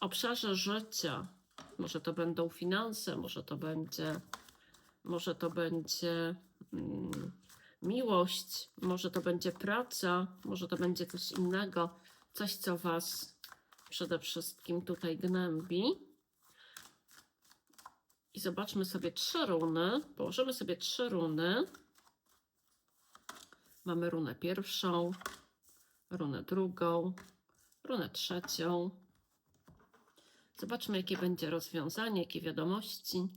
obszarze życia, może to będą finanse, może to będzie, może to będzie mm, miłość, może to będzie praca, może to będzie coś innego, coś, co Was przede wszystkim tutaj gnębi. I zobaczmy sobie trzy runy. Położymy sobie trzy runy. Mamy runę pierwszą, runę drugą, runę trzecią. Zobaczmy, jakie będzie rozwiązanie, jakie wiadomości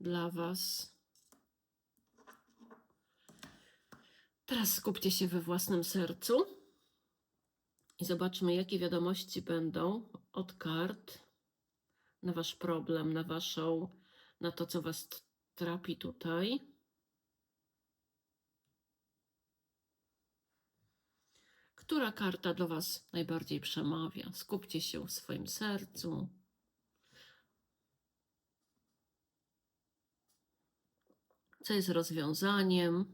dla Was. Teraz skupcie się we własnym sercu i zobaczmy, jakie wiadomości będą od kart na Wasz problem, na Waszą, na to, co Was trapi tutaj. Która karta do Was najbardziej przemawia? Skupcie się w swoim sercu. Co jest rozwiązaniem?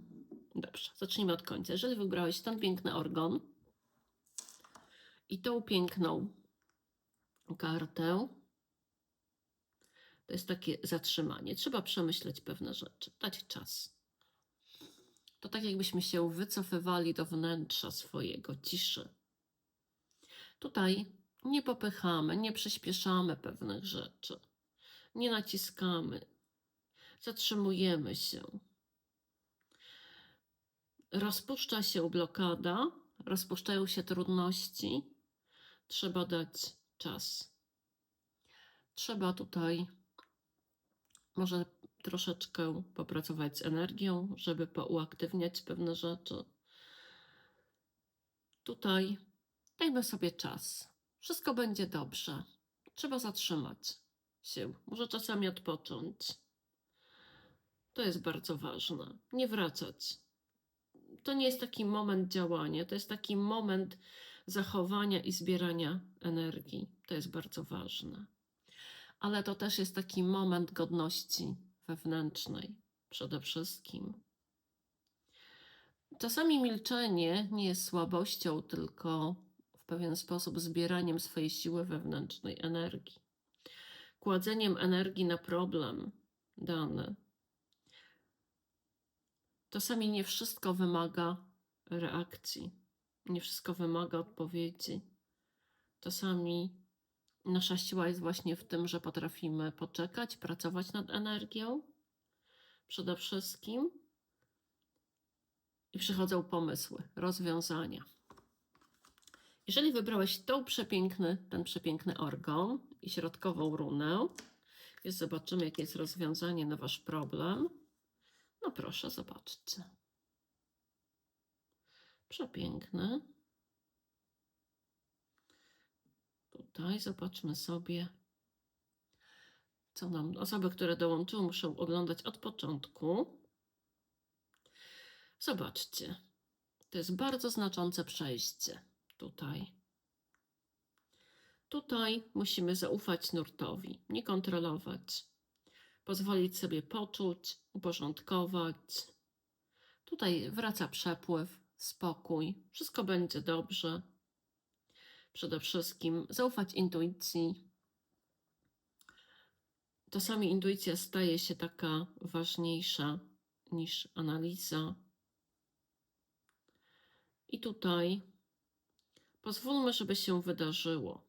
Dobrze, zacznijmy od końca. Jeżeli wybrałeś ten piękny organ i tą piękną kartę, to jest takie zatrzymanie. Trzeba przemyśleć pewne rzeczy, dać czas. To tak, jakbyśmy się wycofywali do wnętrza swojego, ciszy. Tutaj nie popychamy, nie przyspieszamy pewnych rzeczy, nie naciskamy, zatrzymujemy się. Rozpuszcza się blokada, rozpuszczają się trudności. Trzeba dać czas. Trzeba tutaj może troszeczkę popracować z energią, żeby pouaktywniać pewne rzeczy. Tutaj dajmy sobie czas. Wszystko będzie dobrze. Trzeba zatrzymać się, może czasami odpocząć. To jest bardzo ważne. Nie wracać. To nie jest taki moment działania, to jest taki moment zachowania i zbierania energii. To jest bardzo ważne ale to też jest taki moment godności wewnętrznej przede wszystkim. Czasami milczenie nie jest słabością, tylko w pewien sposób zbieraniem swojej siły wewnętrznej, energii. Kładzeniem energii na problem dany. Czasami nie wszystko wymaga reakcji, nie wszystko wymaga odpowiedzi. Czasami Nasza siła jest właśnie w tym, że potrafimy poczekać, pracować nad energią przede wszystkim i przychodzą pomysły, rozwiązania. Jeżeli wybrałeś tą przepiękny, ten przepiękny organ i środkową runę, jest zobaczymy, jakie jest rozwiązanie na wasz problem. No proszę, zobaczcie. Przepiękny. Tutaj zobaczmy sobie, co nam osoby, które dołączyły, muszą oglądać od początku. Zobaczcie, to jest bardzo znaczące przejście tutaj. Tutaj musimy zaufać nurtowi, nie kontrolować, pozwolić sobie poczuć, uporządkować. Tutaj wraca przepływ, spokój, wszystko będzie dobrze przede wszystkim zaufać intuicji. Czasami intuicja staje się taka ważniejsza niż analiza. I tutaj pozwólmy, żeby się wydarzyło.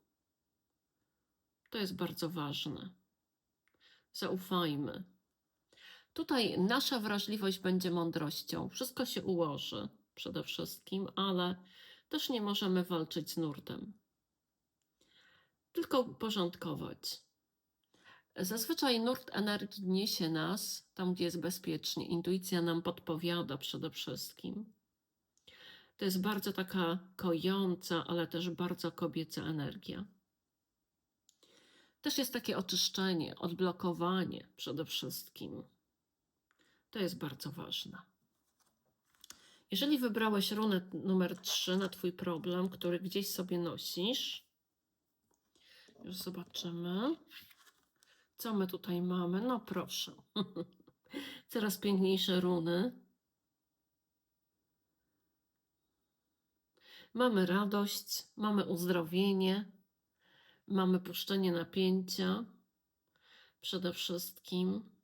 To jest bardzo ważne. Zaufajmy. Tutaj nasza wrażliwość będzie mądrością. Wszystko się ułoży przede wszystkim, ale też nie możemy walczyć z nurtem. Tylko porządkować. Zazwyczaj nurt energii niesie nas tam, gdzie jest bezpiecznie. Intuicja nam podpowiada przede wszystkim. To jest bardzo taka kojąca, ale też bardzo kobieca energia. Też jest takie oczyszczenie, odblokowanie przede wszystkim. To jest bardzo ważne. Jeżeli wybrałeś runę numer 3 na Twój problem, który gdzieś sobie nosisz, już zobaczymy, co my tutaj mamy. No proszę, coraz piękniejsze runy. Mamy radość, mamy uzdrowienie, Mamy puszczenie napięcia. Przede wszystkim.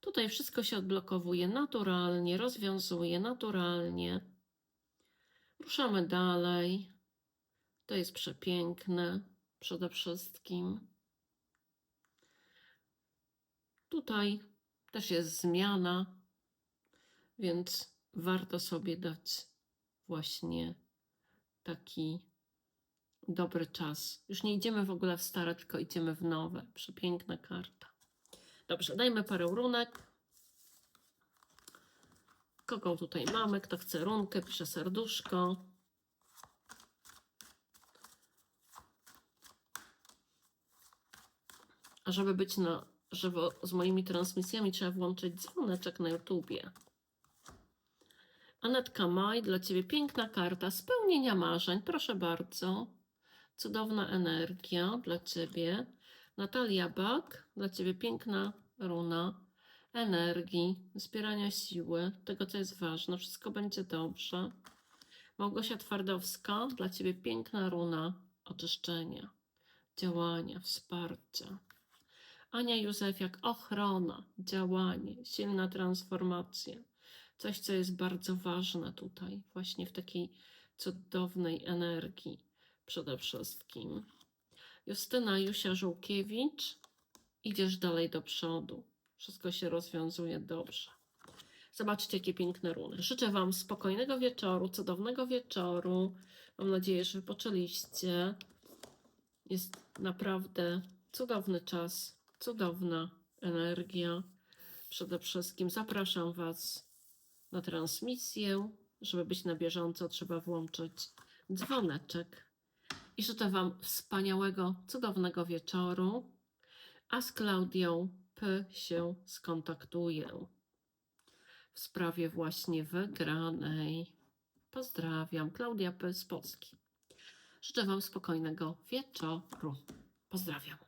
Tutaj wszystko się odblokowuje naturalnie, rozwiązuje naturalnie. Ruszamy dalej. To jest przepiękne przede wszystkim. Tutaj też jest zmiana, więc warto sobie dać właśnie taki dobry czas. Już nie idziemy w ogóle w stare, tylko idziemy w nowe. Przepiękna karta. Dobrze, dajmy parę runek. Kogo tutaj mamy? Kto chce runkę? Pisze serduszko. A żeby być na żywo z moimi transmisjami, trzeba włączyć dzwoneczek na YouTubie. Anetka Maj, dla Ciebie piękna karta spełnienia marzeń. Proszę bardzo. Cudowna energia dla Ciebie. Natalia Bak, dla Ciebie piękna runa energii, zbierania siły, tego co jest ważne. Wszystko będzie dobrze. Małgosia Twardowska, dla Ciebie piękna runa oczyszczenia, działania, wsparcia. Ania Józefiak, ochrona, działanie, silna transformacja. Coś, co jest bardzo ważne tutaj, właśnie w takiej cudownej energii przede wszystkim. Justyna Jusia Żółkiewicz, idziesz dalej do przodu. Wszystko się rozwiązuje dobrze. Zobaczcie, jakie piękne runy. Życzę Wam spokojnego wieczoru, cudownego wieczoru. Mam nadzieję, że wypoczęliście. Jest naprawdę cudowny czas, cudowna energia. Przede wszystkim zapraszam Was na transmisję. Żeby być na bieżąco, trzeba włączyć dzwoneczek. I życzę Wam wspaniałego, cudownego wieczoru. A z Klaudią P się skontaktuję w sprawie właśnie wygranej. Pozdrawiam. Klaudia P z Polski. Życzę Wam spokojnego wieczoru. Pozdrawiam.